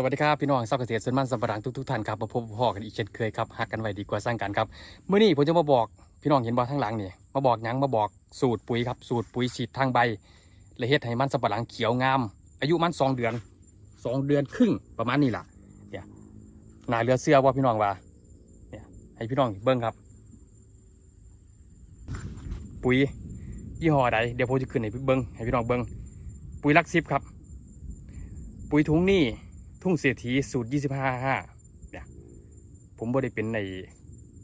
สวัสดีครับ พี่น้องชาวเกษตรส่วนมันสำปะหลังทุกๆท่านครับมาพบพ่อกันอีกเช่นเคยครับหักกันไว้ดีกว่าสร้างกันครับเมื่อนี้ผมจะมาบอกพี่น้องเห็นบ่ทั้งหลังนี่มาบอกยังมาบอกสูตรปุ๋ยครับสูตรปุ๋ยฉีดทางใบและเฮ็ดให้มันสำปะหลังเขียวงาม อายุมันสองเดือนสองเดือนครึ่งประมาณนี้ล่ะเนี่ยหนาเรือเสื้อว่าพี่น้องว่าเนี่ยให้พี่น้องเบิ่งครับ ปุ๋ยยี่ห้อใดเดี๋ยวผมจะขึ้นให้พี่เบิ่งให้พี่น้องเบิ่งปุ๋ยลักซิบครับ ปุ๋ยถุงนี่ ทุ่งเศรษฐีสูตร25 5เนี่ยผมบ่ได้เป็นใน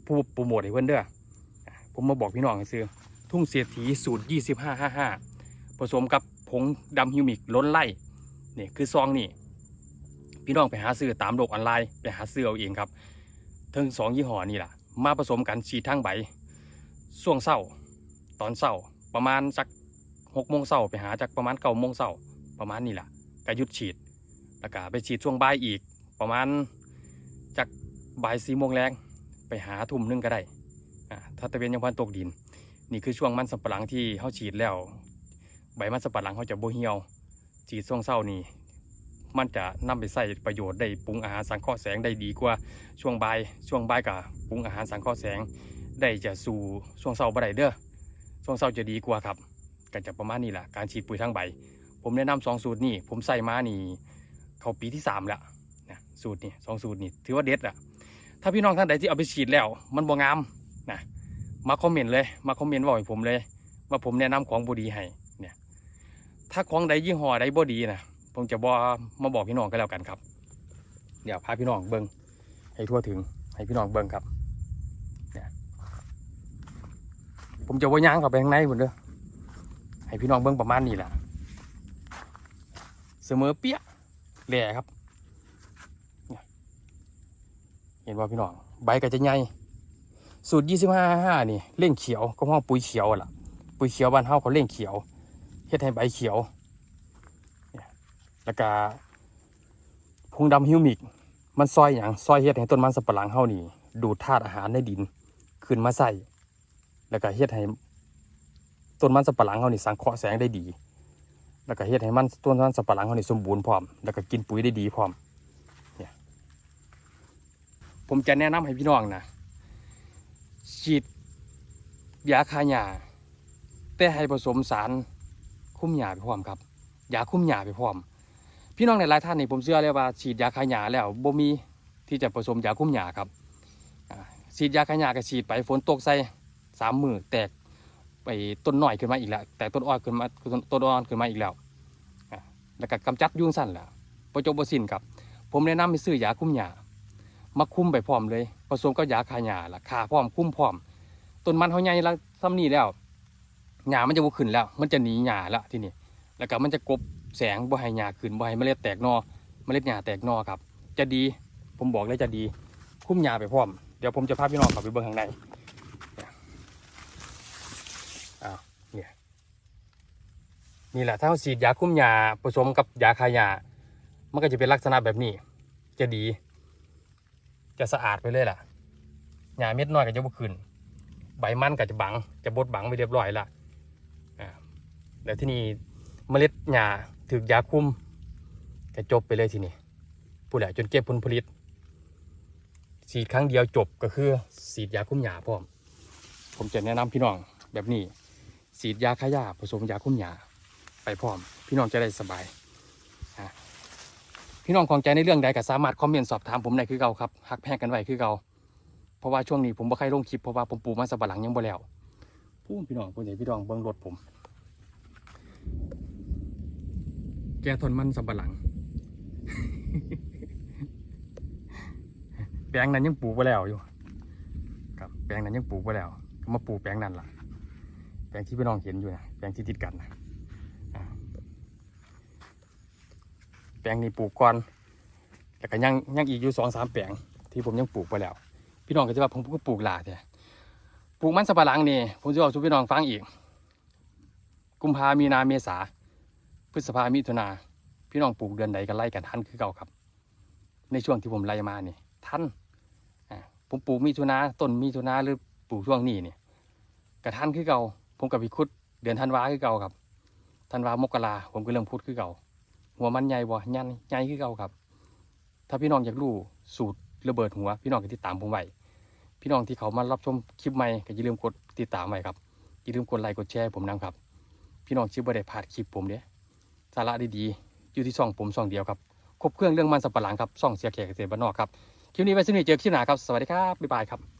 ผู้โปรโมทให้เพื่อนเด้ออะผมมาบอกพี่น้องซื้อทุ่งเศรษฐีสูตร25 5 5ผสมกับผงดำฮิวมิกล้นไล่นี่คือซองนี่พี่น้องไปหาซื้อตามโลกออนไลน์ไปหาซื้อเอาเองครับทั้งสองยี่ห้อนี่ล่ะ มาผสมกันฉีดทั้งใบช่วงเศร้า ตอนเศร้าประมาณสักหกโมงเศร้าไปหาจากประมาณเก้าโมงเศร้าประมาณนี้ล่ะก็หยุดฉีด แล้วก็ไปฉีดช่วงบ่ายอีก ประมาณจากบ่ายสี่โมงแรงไปหาทุ่มหนึงก็ได้ถ้าตะเวนยังพันตกดิน นี่คือช่วงมันสำปะหลังที่เขาฉีดแล้ว ใบมันสำปะหลังเขาจะโบเหี่ยว ฉีดช่วงเศร้านี่มันจะนำไปใส่ประโยชน์ได้ปรุงอาหารสังเคราะห์แสงได้ดีกว่าช่วงบ่ายช่วงบ่ายกับปรุงอาหารสังเคราะห์แสงได้จะสู่ช่วงเศร้าบ่ได้เด้อช่วงเศร้าจะดีกว่าครับก็จะประมาณนี้แหละการฉีดปุ๋ยทั้งใบ ผมแนะนำสองสูตรนี่ผมใส่มานี่ เขาปีที่สามแล้วนะสูตรนี่สองสูตรนี่ถือว่าเด็ดอะถ้าพี่น้องท่านใดที่เอาไปฉีดแล้ว มันบ่งามนะมาคอมเมนต์เลยมาคอมเมนต์บอกให้ผมเลย ว่าผมแนะนำของบดีให้เนี่ยถ้าของใดยี่ห้อใดบ่ดีนะผมจะบอมาบอกพี่น้องก็แล้วกันครับ เดี๋ยวพาพี่น้องเบิ้งให้ทั่วถึงให้พี่น้องเบิ้งครับเนี่ยผมจะว่าย่างเข้าไปข้างในหมดเด้อให้พี่น้องเบิ้งประมาณนี้แหละเสมอเปี้ย แหล่ครับ เห็นว่าพี่น้อง ใบก็จะใหญ่สูตร25 5 นี่เล่งเขียวก็ห้องปุ๋ยเขียวล่ะ ปุ๋ยเขียวบ้านเฮาเขาเล่งเขียวเฮ็ดให้ใบเขียว แล้วก็พุงดำฮิวมิก มันซอยอย่างซอยเฮ็ดให้ต้นมันสับปะหลังเฮานี่ ดูดธาตุอาหารในดิน ขึ้นมาใส่ แล้วก็เฮ็ดให้ต้นมันสับปะหลังเฮานี่สังเคราะห์แสงได้ดี แล้วก็เฮ็ดให้มันต้นมันสับปะหลังเขานี่สมบูรณ์พร้อม แล้วก็กินปุ๋ยได้ดีพร้อมเนี่ยผมจะแนะนำให้พี่น้องนะฉีดยาฆ่าหญ้าแต่ให้ผสมสารคุ้มหญ้าไปพร้อมครับยาคุ้มหญ้าไปพร้อม พี่น้องในหลายท่านนี่ผมเชื่อเลยว่าฉีดยาฆ่าหญ้าแล้วบ่มีที่จะผสมยาคุ้มหญ้าครับฉีดยาฆ่าหญ้าก็ฉีดไปฝนตกใส่สามมือแตก ไปต้นหน่อยขึ้นมาอีกแล้วแต่ต้นอ้อยขึ้นมาต้นต้อ่อนขึ้นมาอีกแล้วแล้วก็กำจัดยุงสั้นแหละประจบประสินครับ ผมแนะนำให้ซื้อยาคุ้มหญ้ามาคุ้มไปพร้อมเลย ผสมกับยาคาหญ้าละคาพร้อมคุ้มพร้อมต้นมันเขาใหญ่แล้วซ้ำนี่แล้วหญ้ามันจะบ่ขึ้นแล้ว มันจะหนีหญ้าแล้วที่นี้แล้วก็มันจะกบแสงบ่ให้หญ้าขึ้นบ่ให้เมล็ดแตกนอเมล็ดหญ้าแตกนอครับ จะดีผมบอกเลยจะดี คุ้มหญ้าไปพร้อมเดี๋ยวผมจะพาพี่น้องเข้าไปเบิ่งข้างใน นี่แหละถ้าเราฉีดยาคุ้มยาผสมกับยาคายามันก็จะเป็นลักษณะแบบนี้ จะดี จะสะอาดไปเลยล่ะหญ้าเม็ดน้อยก็จะบ่ขึ้น ใบมันก็จะบัง จะบดบังไปเรียบร้อยละอ่าแล้วที่นี่เมล็ดหญ้าถึกยาคุ้มก็จบไปเลยทีนี้ผู้ใดจนเก็บผลผลิตฉีดครั้งเดียวจบก็คือฉีดยาคุ้มหญ้าพร้อม ผมจะแนะนำพี่น้องแบบนี้ ฉีดยาฆ่าหญ้าผสมยาคุมหญ้าไปพร้อม พี่น้องจะได้สบายอะพี่น้องของใจในเรื่องใดก็สามารถคอมเมนต์สอบถามผมได้คือเก่าครับหักแพงกันไว้คือเก่าเพราะว่าช่วงนี้ผมบ่ใครลงคลิปเพราะว่าผมปลูกมันสับหลังยังบ่แล้วพูดพี่น้องคนใหญ่พี่น้องเบิ่งรถผม แกทนมันสับหลังแปลงนั้นยังปลูกไปแล้วอยู่ ครับแปลงนั้นยังปลูกไปแล้ว ก็มาปลูกแปลงนั้นล่ะ ลงที่พี่น้องเห็นอยู่นะแปลงที่ติดกันนะแปลงนี้ปลูกก่อนแต่ก็ยังยังอีกอยู่สองสามแปลงที่ผมยังปลูกไปแล้ว พี่น้องก็จะว่าผมก็ปลูกหลายแต่ปลูกมันสับปะหลังนี่ผมจะบอกทุกพี่น้องฟังอีก กุมภามีนาเมษาพฤษภามิถุนาพี่น้องปลูกเดือนใดก็ไล่กันทันคือเก่าครับ ในช่วงที่ผมไล่มานี่ทันอ่าผมปลูกมิถุนาต้นมิถุนาหรือปลูกช่วงนี้นี่กระทันคือเก่า ผมกับพิคุดเดือนธันวาคือเก่าครับธันวามกราผมก็เริ่มพูดคือเก่า หัวมันใหญ่บ่ยันใหญ่คือเก่าครับ ถ้าพี่น้องอยากรู้สูตรระเบิดหัว พี่น้องก็ติดตามผมไว้พี่น้องที่เขามารับชมคลิปใหม่ก็อย่าลืมกดติดตามไว้ครับอย่าลืมกดไลค์กดแชร์ผมนะครับ พี่น้องชิบ่ได้พลาดคลิปผมเด้สาระดีๆอยู่ที่ช่องผมช่องเดียวครับครบเครื่องเรื่องมันสับปะหลังครับช่องเสียแขกเกษตรบ้านนอกครับคลิปนี้ไว้สนิทเจอคลิปหน้าครับสวัสดีครับบ๊ายบายครับ